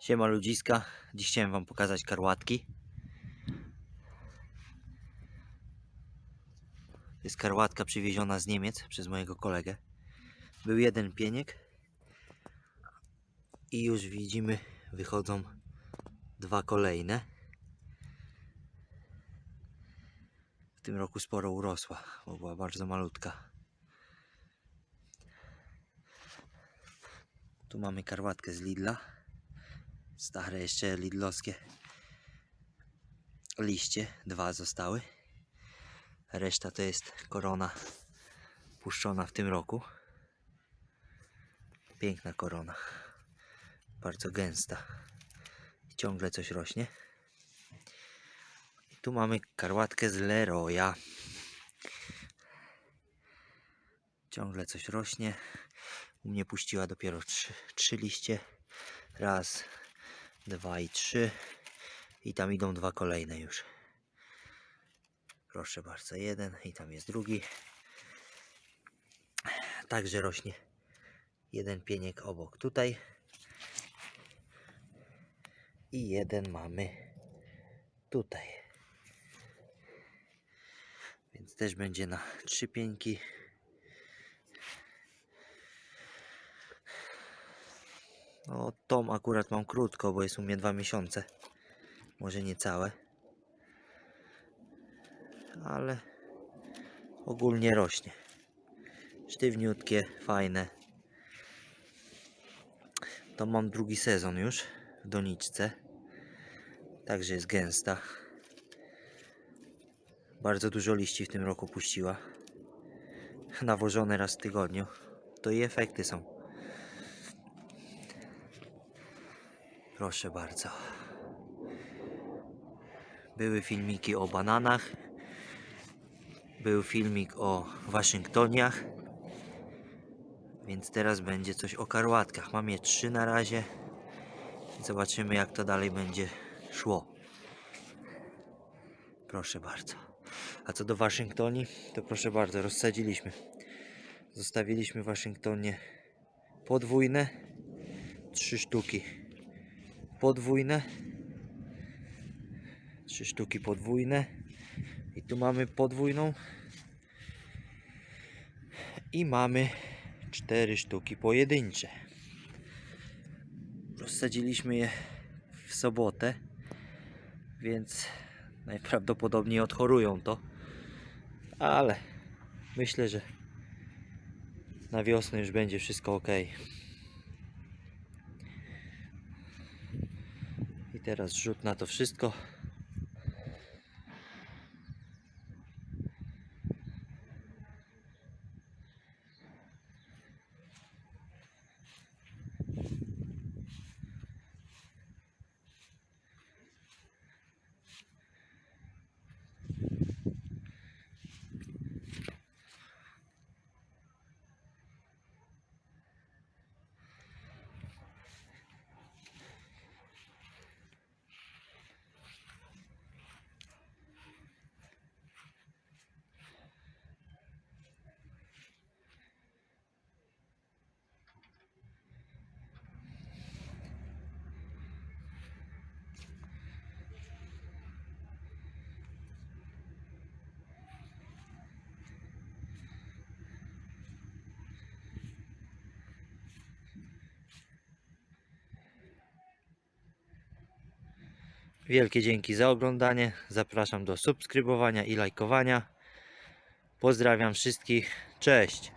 Siema ludziska, dziś chciałem wam pokazać karłatki. Jest karłatka przywieziona z Niemiec przez mojego kolegę. Był jeden pieniek i już widzimy wychodzą dwa kolejne. W tym roku sporo urosła, bo była bardzo malutka. Tu mamy karłatkę z Lidla stare jeszcze lidlowskie liście, dwa zostały. Reszta to jest korona puszczona w tym roku. Piękna korona, bardzo gęsta. Ciągle coś rośnie. Tu mamy karłatkę z Leroya. Ciągle coś rośnie. U mnie puściła dopiero trzy, trzy liście. Raz, dwa i trzy. I tam idą dwa kolejne już. Proszę bardzo, jeden i tam jest drugi. Także rośnie jeden pieniek obok tutaj. I jeden mamy tutaj. Więc też będzie na trzy pieńki. No, tą akurat mam krótko, bo jest u mnie dwa miesiące. Może nie całe. Ale ogólnie rośnie. Sztywniutkie, fajne. To mam drugi sezon już w doniczce. Także jest gęsta. Bardzo dużo liści w tym roku puściła. Nawożone raz w tygodniu. To i efekty są. Proszę bardzo. Były filmiki o bananach. Był filmik o Waszyngtoniach. Więc teraz będzie coś o karłatkach. Mam je trzy na razie. Zobaczymy jak to dalej będzie szło. Proszę bardzo. A co do Waszyngtonii, to proszę bardzo, rozsadziliśmy. Zostawiliśmy w Waszyngtonie podwójne. Trzy sztuki podwójne. Trzy sztuki podwójne. I tu mamy podwójną. I mamy cztery sztuki pojedyncze. Rozsadziliśmy je w sobotę, więc najprawdopodobniej odchorują to. Ale myślę, że na wiosnę już będzie wszystko ok. Teraz rzut na to wszystko. Wielkie dzięki za oglądanie. Zapraszam do subskrybowania i lajkowania. Pozdrawiam wszystkich. Cześć.